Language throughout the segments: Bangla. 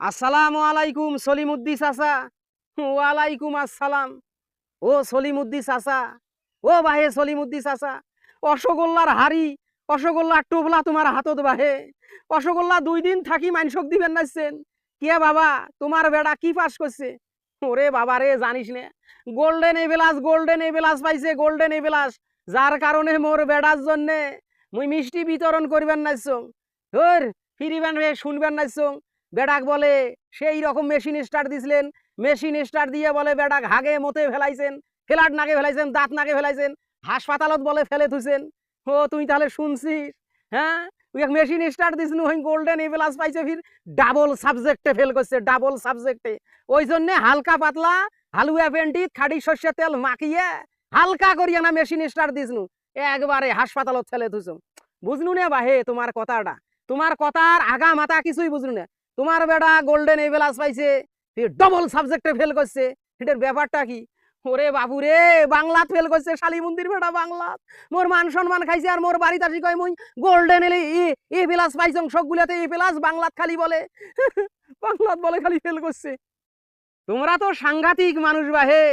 আসসালামু আলাইকুম সলিমুদ্দি চাচা। ওয়ালাইকুম আসসালাম। ও সলিমুদ্দি চাচা, ও বাহে সলিমুদ্দি চাচা। অসগোল্লার হাড়ি, অসগোল্লার টোবলা তোমার হাতত বাহে। অসগোল্লা দুই দিন থাকি মানসক দিবেন নাইছেন। কে বাবা, তোমার বেড়া কি পাস করছে? ওরে বাবা রে, জানিস না। গোল্ডেন এভেলাস গোল্ডেন এভেলাস পাইছে, গোল্ডেন এভেলাস যার কারণে মোর বেড়ার জন্যে মুই মিষ্টি বিতরণ করবেন নাইছং। হর ফিরিবেন শুনবেন নাইছং। বেডাক বলে, সেই রকম মেশিন স্টার্ট দিছিলেন। মেশিন স্টার্ট দিয়ে বলে, বেডাক, হাগে, মতে ফেলাইছেন ফেলাট নাকে ফেলাইছেন, দাঁত নাকে ফেলাইছেন, হাসপাতালত বলে ফেলে থুইছেন। ও তুই তাহলে শুনছিস হ্যাঁ? ওই মেশিন স্টার্ট দিছিল ওই গোল্ডেন এভেলাস পাইছে ফির। ডাবল সাবজেক্টে ফেল করছে ডাবল সাবজেক্টে ওই জন্য হালকা পাতলা হালুয়া পেন্টি খাড়ি সর্ষের তেল মাখিয়ে হালকা করিয়া না মেশিন স্টার্ট দিছনু একবারে হাসপাতালত ফেলে থুইছ। বুঝনু না বাহে, তোমার কথাটা। তোমার কথার আগা মাথা কিছুই বুঝলু না। তোমার বেটা গোল্ডেন এভেলাস পাইছে ডবল সাবজেক্টে ফেল করছে। এটার ব্যাপারটা কি? ওরে বাবু রে, বাংলাত ফেল করছে শালি মন্দির বেটা বাংলাত। মোর মান সম্মান খাইছে আর মোর বাড়িতে আসি কয় মুই। গোল্ডেন এলে এ প্লাস পাইছং সবগুলাতে এ প্লাস বাংলাত খালি বলে। বাংলাত বলে খালি ফেল করছে। তোমরা তো সাংঘাতিক মানুষ বাহে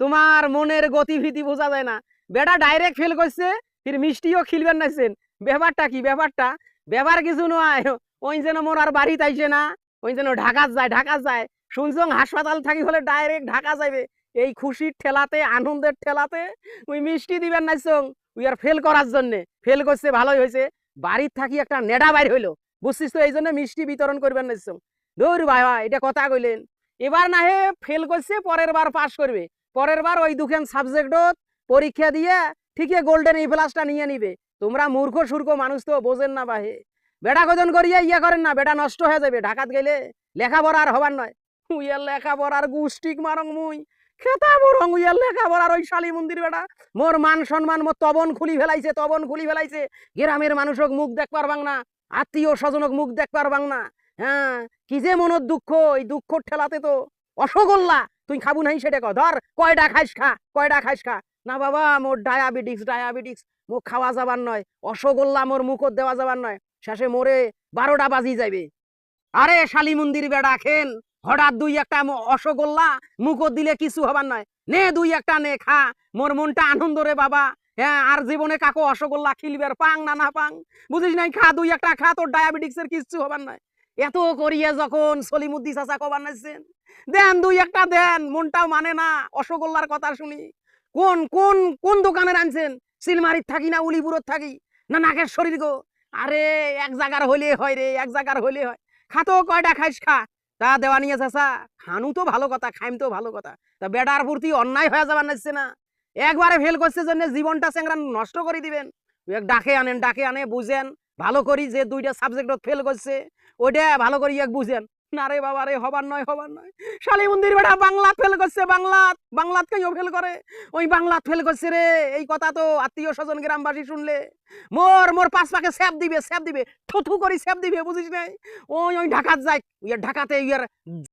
তোমার মনের গতিবিধি বোঝা যায় না। বেটা ডাইরেক্ট ফেল করছে, ফির মিষ্টিও খিলবেন নাইছেন ব্যাপারটা কি? ব্যাপারটা, ব্যাপার কিছু নয়। ওই যেন মোর আর বাড়িতে আইছে না, ওই যেন ঢাকা যায় ঢাকা যায়। শুনছং হাসপাতাল থাকি হলে ডাইরেক্ট ঢাকা যাইবে। এই খুশির ঠেলাতে, আনন্দের ঠেলাতে ওই মিষ্টি দিবেন নাইছং ওই আর ফেল করার জন্যে। ফেল করছে, ভালোই হয়েছে। বাড়ির থাকি একটা নেডা বাইর হইল। বুঝছিস তো, এই জন্য মিষ্টি বিতরণ করবেন নাইছং দৌড় ভাই ভাই, এটা কথা কইলেন। এবার না হে ফেল করছে, পরের বার পাশ করবে। পরের বার ওই দুখান সাবজেক্টত পরীক্ষা দিয়ে ঠিকই গোল্ডেন এই প্লাসটা নিয়ে নিবে। তোমরা মূর্খ, সূর্খ মানুষ তো বোঝেন না বাহে। বেটা কজন করিয়া ইয়ে করেন না বেটা নষ্ট হয়ে যাবে, ঢাকাত গেলে লেখাপড়া আর হবার নয়। উইয়ার লেখাপড়ার গুষ্টিক মারং মুই, খেতা বরং উইয়ার লেখাপড়ার ওই শালী মন্দির বেটা মোর মান সম্মান, মোর তবন খুলি ফেলাইছে, তবন খুলি ফেলাইছে। গ্রামের মানুষক মুখ দেখ পারবাং না, আত্মীয় স্বজনক মুখ দেখ পারবাং না। হ্যাঁ কি যে মনের দুঃখ, এই দুঃখ ঠেলাতে তো অসগোল্লা। তুই খাবু নাই সেটা ক ধর কয়টা খাইস খা কয়টা খাইস খা। না বাবা, মোর ডায়াবেটিক্স ডায়াবেটিক্স মুখ খাওয়া যাবার নয়, অসগোল্লা মোর মুখত দেওয়া যাবার নয়। শেষে মোরে বারোটা বাজি যাইবে। আরে শালী মন্দির বেড়া খেন, হঠাৎ দুই একটা অসগোল্লা মুখত দিলে কিছু হবার নয়। নে দুই একটা নে খা, মোর মনটা আনন্দ রে বাবা। হ্যাঁ আর জীবনে কাকো অসগোল্লা খিলবের পাং না না পাং। বুঝিস নাই, খা দুই একটা, খা তোর ডায়াবেটিক্সের কিচ্ছু হবার নয়। এত করিয়া যখন সলিমুদ্দি চাচা কবার নাইছেন, দেন দুই একটা দেন, মনটাও মানে না, অসগোল্লার কথা শুনি। কোন কোন কোন দোকানের আনছেন? সিলমারিত থাকি না উলিপুরত থাকি? না নাকের শরীর গো? আরে, এক জায়গার হলে হয় রে, এক জায়গার হলে হয়। খাতো কয়টা খাইস খা। তা দেওয়া নিয়ে চাষা খানু তো ভালো কথা, খাইম তো ভালো কথা। তা বেটার প্রতি অন্যায় হয়ে যাবার নাচছে না। একবারে ফেল করছে জন্য জীবনটা সেংরা নষ্ট করে দিবেন। এক ডাকে আনেন, ডাকে আনে, বুঝেন। ভালো করি যে দুইটা সাবজেক্টত ফেল করছে, ওইটা ভালো করি এক বুঝেন। না বাবা রে, হবার নয় হবার নয়। শালি মন্দির বেটা বাংলা ফেল করছে, বাংলাত। বাংলাত কেউ ফেল করে? ওই বাংলাত ফেল করছে রে। এই কথা তো আত্মীয় স্বজন গ্রামবাসী শুনলে। মোর মোর পাঁচ পাকে স্যাপ দিবে স্যাপ দিবে। থু করি স্যাপ দিবে, বুঝিস নাই? ওই ওই ঢাকাত যায় ইয়ার ঢাকাতে ইয়ার